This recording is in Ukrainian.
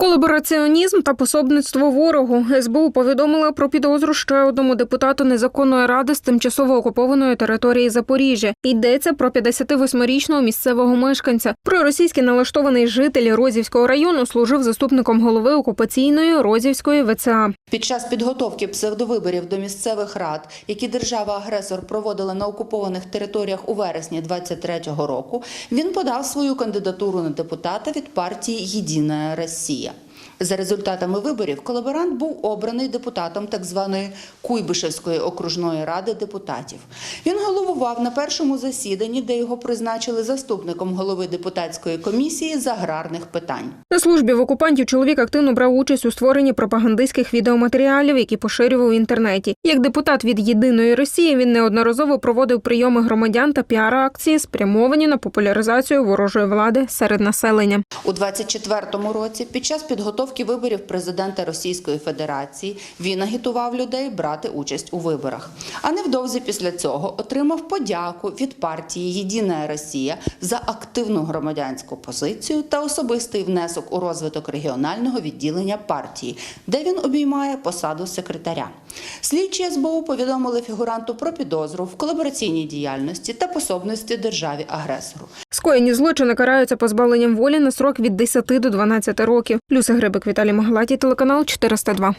Колабораціонізм та пособництво ворогу СБУ повідомила про підозру ще одному депутату незаконної ради з тимчасово окупованої території Запоріжжя. Йдеться про 58-річного місцевого мешканця. Проросійський налаштований житель Розівського району служив заступником голови окупаційної Розівської ВЦА. Під час підготовки псевдовиборів до місцевих рад, які держава-агресор проводила на окупованих територіях у вересні 23-го року, він подав свою кандидатуру на депутата від партії Єдина Росія. Росія. За результатами виборів колаборант був обраний депутатом так званої Куйбишевської окружної ради депутатів. Він головував на першому засіданні, де його призначили заступником голови депутатської комісії з аграрних питань. На службі в окупантів чоловік активно брав участь у створенні пропагандистських відеоматеріалів, які поширював в інтернеті. Як депутат від єдиної Росії він неодноразово проводив прийоми громадян та піар-акції, спрямовані на популяризацію ворожої влади серед населення. У 24-му році, під час підготовки виборів президента Російської Федерації, він агітував людей брати участь у виборах. А невдовзі після цього отримав подяку від партії Єдина Росія за активну громадянську позицію та особистий внесок у розвиток регіонального відділення партії, де він обіймає посаду секретаря. Слідчі СБУ повідомили фігуранту про підозру в колабораційній діяльності та пособності державі агресору. Скоєні злочини караються позбавленням волі на срок від 10 до 12 років. Люся Грибик, Віталій Маглаті, телеканал 402.